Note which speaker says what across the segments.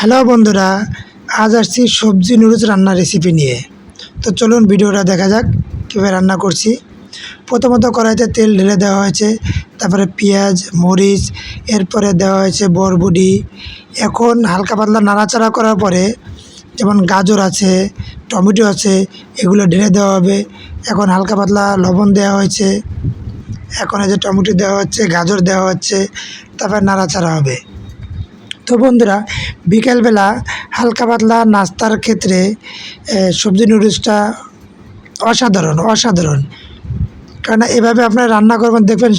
Speaker 1: Hello বন্ধুরা, আজ আসছি সবজি নুডলস রান্নার রেসিপি নিয়ে। তো চলুন ভিডিওটা দেখা যাক কীভাবে রান্না করছি। প্রথমত কড়াইতে তেল ঢেলে দেওয়া হয়েছে, তারপরে পেঁয়াজ, মরিচ, এরপরে দেওয়া হয়েছে বরবডি এখন হালকা পাতলা নাড়াচাড়া করার পরে যেমন গাজর আছে, টমেটো আছে, এগুলো ঢেলে দেওয়া হবে। এখন হালকা পাতলা লবণ দেওয়া হয়েছে। এখন এই যে টমেটো দেওয়া হচ্ছে, গাজর দেওয়া হচ্ছে, তারপরে নাড়াচাড়া হবে। তো বন্ধুরা, বিকেলবেলা হালকা পাতলা নাস্তার ক্ষেত্রে সবজি নুডলসটা অসাধারণ অসাধারণ। কারণ এভাবে আপনারা রান্না করবেন, দেখবেন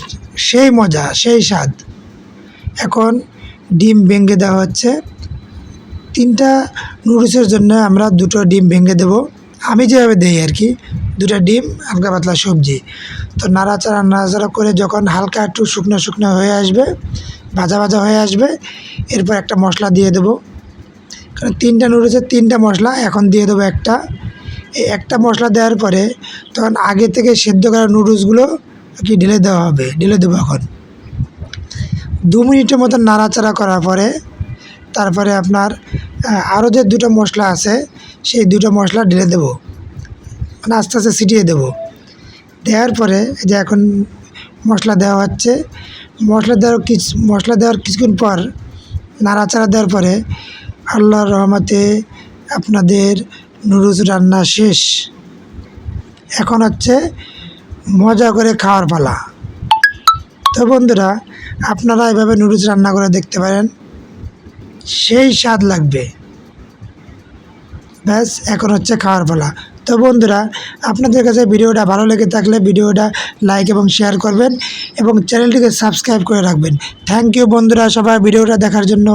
Speaker 1: সেই মজা, সেই স্বাদ। এখন ডিম ভেঙে দেওয়া হচ্ছে। তিনটা নুডলসের জন্য আমরা দুটো ডিম ভেঙে দেব। আমি যেভাবে দিই আর কি, দুটো ডিম, হালকা পাতলা সবজি। তো নাড়াচাড়া নাড়াচাড়া করে যখন হালকা একটু শুকনো শুকনো হয়ে আসবে ভাজা ভাজা হয়ে আসবে। এরপর একটা মশলা দিয়ে দেবো। কারণ তিনটা নুডলসের তিনটা মশলা, এখন দিয়ে দেবো একটা। এই একটা মশলা দেওয়ার পরে তখন আগে থেকে সেদ্ধ করা নুডলসগুলো কি ঢেলে দেওয়া হবে? ঢেলে দেবো এখন। দু মিনিটের মতো নাড়াচাড়া করার পরে তারপরে আপনার আরও যে দুটো মশলা আছে, সেই দুটো মশলা ঢেলে দেবো। মানে আস্তে আস্তে ছিটিয়ে দেবো। দেওয়ার পরে যে এখন মশলা দেওয়া হচ্ছে। মশলা দেওয়ার কিছু, মশলা দেওয়ার কিছুক্ষণ পর, নাড়াচাড়া দেওয়ার পরে আল্লাহর রহমতে আপনাদের নুডলস রান্না শেষ। এখন হচ্ছে মজা করে খাওয়ার পালা। তো বন্ধুরা, আপনারা এভাবে নুডলস রান্না করে দেখতে পারেন। সেই স্বাদ লাগবে। ব্যাস, এখন হচ্ছে খাওয়ার পালা। তো বন্ধুরা, আপনাদের কাছে ভিডিওটা ভালো লেগে থাকলে ভিডিওটা লাইক এবং শেয়ার করবেন এবং চ্যানেলটিকে সাবস্ক্রাইব করে রাখবেন। থ্যাংক ইউ বন্ধুরা সবাই ভিডিওটা দেখার জন্য।